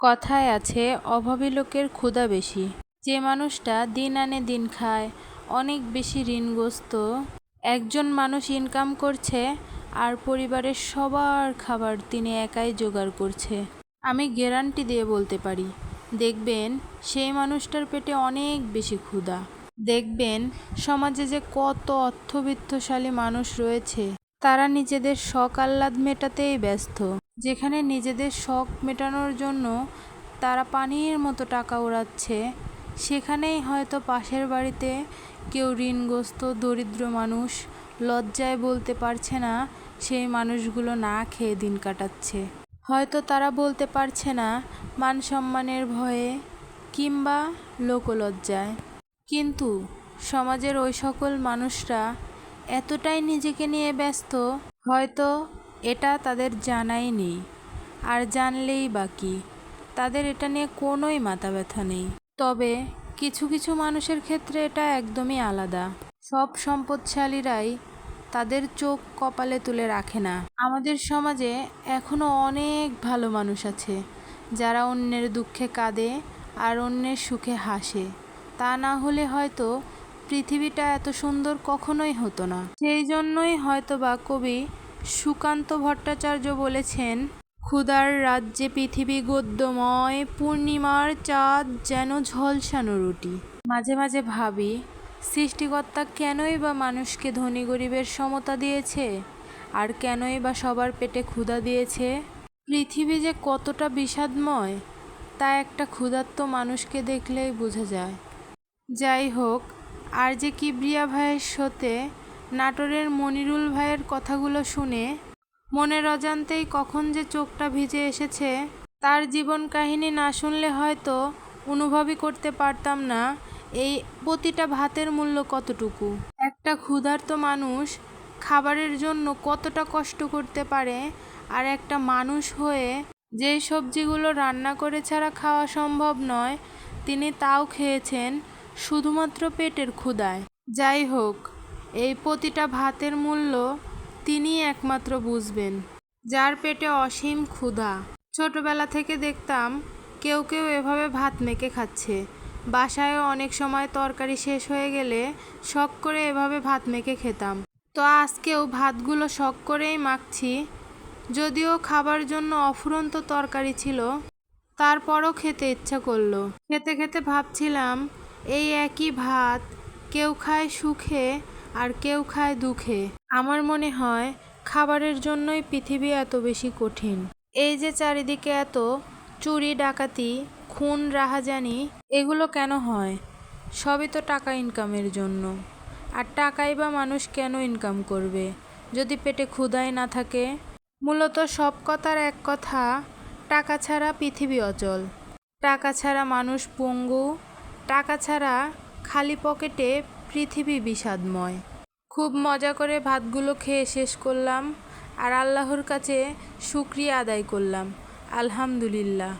কথায় আছে, অভাবী লোকের ক্ষুধা বেশি। যে মানুষটা দিন আনে দিন খায়, অনেক বেশি ঋণগ্রস্ত। একজন মানুষ ইনকাম করছে, আর পরিবারের সবার খাবার তিনি একাই জোগাড় করছে। আমি গ্যারান্টি দিয়ে বলতে পারি, দেখবেন সেই মানুষটার পেটে অনেক বেশি ক্ষুধা। দেখবেন সমাজে যে কত অর্থবিত্তশালী মানুষ রয়েছে, তারা নিজেদের শখ আহ্লাদ মেটাতেই ব্যস্ত। যেখানে নিজেদের শখ মেটানোর জন্য তারা পানির মতো টাকা উড়াচ্ছে, সেখানেই হয়তো পাশের বাড়িতে কেউ ঋণগ্রস্ত, দরিদ্র মানুষ লজ্জায় বলতে পারছে না, সেই মানুষগুলো না খেয়ে দিন কাটাচ্ছে। হয়তো তারা বলতে পারছে না, মান সম্মানের ভয়ে কিংবা লোকলজ্জায়। কিন্তু সমাজের ওই সকল মানুষরা এতটাই নিজেকে নিয়ে ব্যস্ত, হয়তো এটা তাদের জানাই নেই, আর জানলেই বাকি তাদের এটা নিয়ে কোনোই মাথা ব্যথা নেই। তবে কিছু কিছু মানুষের ক্ষেত্রে এটা একদমই আলাদা। সব সম্পদশালীরাই তাদের চোখ কপালে তুলে রাখে না। আমাদের সমাজে এখনও অনেক ভালো মানুষ আছে, যারা অন্যের দুঃখে কাঁদে আর অন্যের সুখে হাসে। তা না হলে হয়তো পৃথিবীটা এত সুন্দর কখনোই হতো না। সেই জন্যই হয়তো বা কবি সুকান্ত ভট্টাচার্য বলেছেন, ক্ষুধার রাজ্যে পৃথিবী গদ্যময়, পূর্ণিমার চাঁদ যেন ঝলসানো রুটি। মাঝে মাঝে ভাবি, সৃষ্টিকর্তা কেনই বা মানুষকে ধনী গরিবের সমতা দিয়েছে? আর কেনই বা সবার পেটে ক্ষুধা দিয়েছে? পৃথিবী যে কতটা বিষাদময়, তা একটা ক্ষুধার্ত মানুষকে দেখলেই বোঝা যায়। যাই হোক, আর যে কিবরিয়া ভাইয়ের শোতে নাটোরের মনিরুল ভাইয়ের কথাগুলো শুনে মনের অজান্তেই কখন যে চোখটা ভিজে এসেছে, তার জীবন কাহিনী না শুনলে হয়তো অনুভবই করতে পারতাম না, এই প্রতিটা ভাতের মূল্য কতটুকু? একটা ক্ষুধার্ত মানুষ খাবারের জন্য কতটা কষ্ট করতে পারে, আর একটা মানুষ হয়ে যেই সবজিগুলো রান্না করে ছাড়া খাওয়া সম্ভব নয়, তিনি তাও খেয়েছেন শুধুমাত্র পেটের ক্ষুধায়। যাই হোক এই প্রতিটা ভাতের মূল্য তিনিই একমাত্র বুঝবেন। যার পেটে অসীম ক্ষুধা। ছোটবেলা থেকে দেখতাম কেউ কেউ এভাবে ভাত মেখে খাচ্ছে। বাসায়ও অনেক সময় তরকারি শেষ হয়ে গেলে শখ করে এভাবে ভাত মেখে খেতাম। তো আজকেও ভাতগুলো শখ করেই মাখছি। যদিও খাবার জন্য অফুরন্ত তরকারি ছিল, তারপরও খেতে ইচ্ছা করল। খেতে খেতে ভাবছিলাম, এই একই ভাত কেউ খায় সুখে আর কেউ খায় দুঃখে। আমার মনে হয়, খাবারের জন্যই পৃথিবী এত বেশি কঠিন। এই যে চারিদিকে এত চুরি, ডাকাতি, খুন, রাহাজানি, এগুলো কেন হয়? সবই তো টাকা ইনকামের জন্য। আর টাকাই বা মানুষ কেন ইনকাম করবে? যদি পেটে ক্ষুধাই না থাকে? মূলত সব কথার এক কথা, টাকা ছাড়া পৃথিবী অচল। টাকা ছাড়া মানুষ পঙ্গু, টাকা ছাড়া খালি পকেটে পৃথিবী বিষাদময়। খুব মজা করে ভাতগুলো খেয়ে শেষ করলাম আর আল্লাহর কাছে শুক্রিয়া আদায় করলাম। আলহামদুলিল্লাহ।